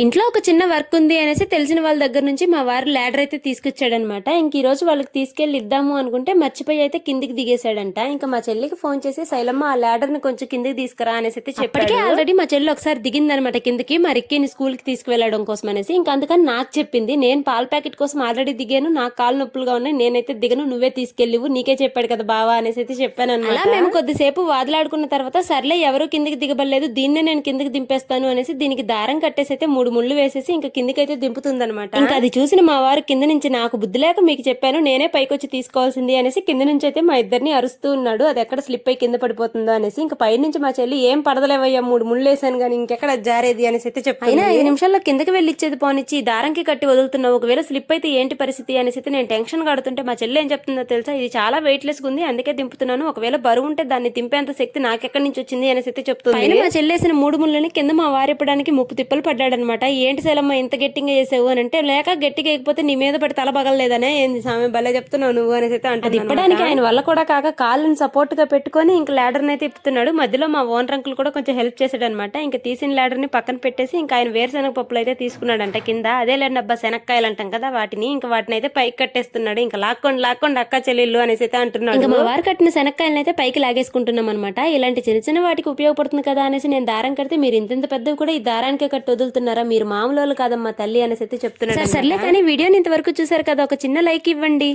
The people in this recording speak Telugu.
ఇంట్లో ఒక చిన్న వర్క్ ఉంది అనేసి తెలిసిన వాళ్ళ దగ్గర నుంచి మా వారు ల్యాడర్ అయితే తీసుకొచ్చాడనమాట. ఇంక ఈ రోజు వాళ్ళకి తీసుకెళ్ళి ఇద్దాము అనుకుంటే మర్చిపోయి అయితే కిందికి దిగేశాడంట. ఇంకా మా చెల్లికి ఫోన్ చేసి శైలమ్మ ఆ ల్యాడర్ని కొంచెం కిందికి తీసుకురా అనేసి అయితే చెప్పాడు. ఆల్రెడీ మా చెల్లి ఒకసారి దిగిందనమాట కిందికి మా రిక్కిని స్కూల్కి తీసుకువెళ్ళడం కోసం అనేసి. ఇంకా అందుకని నాకు చెప్పింది నేను పాల ప్యాకెట్ కోసం ఆల్రెడీ దిగాను నాకు కాలు నొప్పులుగా ఉన్నాయి నేనైతే దిగను నువ్వే తీసుకెళ్ళివు నీకే చెప్పాడు కదా బావా అనేసి అయితే చెప్పాను అలా మేము కొద్దిసేపు వాదలాడుకున్న తర్వాత సర్లే ఎవరు కిందికి దిగబడలేదు దీన్నే నేను కిందికి దింపేస్తాను అనేసి దీనికి దారం కట్టేసి అయితే మూడు ముళ్ళు వేసేసి ఇంకా కిందికైతే దింపుతుందనమాట ఇంకా అది చూసిన మా వారు కింద నుంచి నాకు బుద్ధి లేక మీకు చెప్పాను నేనే పైకి వచ్చి తీసుకోవాల్సింది అనేసి కింద నుంచి అయితే మా ఇద్దరిని అరుస్తూ ఉన్నాడు. అది ఎక్కడ స్లిప్ అయి కింద పడిపోతుందో అనేసి ఇంకా పై నుంచి మా చెల్లి ఏం పడదలేవయ్యా మూడు ముళ్ళు వేసాను కానీ ఇంకెక్కడ జారేది? అనేసి అయితే చెప్పాను అయినా ఐదు నిమిషాల్లో కిందకి వెళ్ళి ఇచ్చేది పోనిచ్చి దారంకి కట్టి వదులుతున్నావు ఒకవేళ స్లిప్ అయితే ఏంటి పరిస్థితి? అనేసి అయితే నేను టెన్షన్ కడుతుంటే మా చెల్లి ఏం చెప్తుందో తెలుసా? ఇది చాలా వెయిట్ లెస్ ఉంది అందుకే దింపుతున్నాను. ఒకవేళ బరువు ఉంటే దాన్ని తింపేంత శక్తి నాకెక్కడి నుంచి వచ్చింది? అనేసి అయితే చెప్తుంది. మా చెల్లేసిన మూడు ముళ్ళని కింద మా వారిప్పడానికి ముప్పు తిప్పలు పడ్డాడనమాట ఏంటి శైలమ్మ ఇంత గట్టిగా చేసావు? అని అంటే లేక గట్టిగా ఎక్కిపోతే నీ మీద పడి తల పగలలేదనే ఏంది సామె భలే చెప్తున్నావు నువ్వు అనేసి అయితే అంటే ఇప్పడానికి ఆయన వల్ల కూడా కాక కాళ్ళని సపోర్ట్గా పెట్టుకొని ఇంకా ల్యాడర్ అయితే ఇప్పుతున్నాడు. మధ్యలో మా ఓనర్ అంకుల్ కూడా కొంచెం హెల్ప్ చేశాడు అనమాట ఇంకా తీసిన ల్యాడర్ని పక్కన పెట్టేసి ఇంకా ఆయన వేరుశనగ పప్పులు అయితే తీసుకున్నాడంట కింద. అదే లేండి అబ్బా శనక్కాయలు అంటాం కదా వాటిని. ఇంకా వాటిని అయితే పైకి కట్టేస్తున్నాడు. ఇంకా లాక్కోండి లాక్కోండి అక్క చెల్లెళ్ళు అనేసి అయితే అంటున్నాడు. ఇంకా మా వారు కట్టిన శనక్కాయలను అయితే పైకి లాగేసుకుంటున్నాం అనమాట ఇలాంటి చిన్న చిన్న వాటికి ఉపయోగపడుతుంది కదా అనేసి నేను దారం కడితే మీరు ఇంత పెద్దవి కూడా ఈ దారానికే కట్టి వదులుతున్నారా మీరు మామూలు వాళ్ళు కాదమ్మా తల్లి అనేసి అయితే చెప్తున్నాడు సర్లే కానీ వీడియోని ఇంతవరకు చూసారు కదా ఒక చిన్న లైక్ ఇవ్వండి.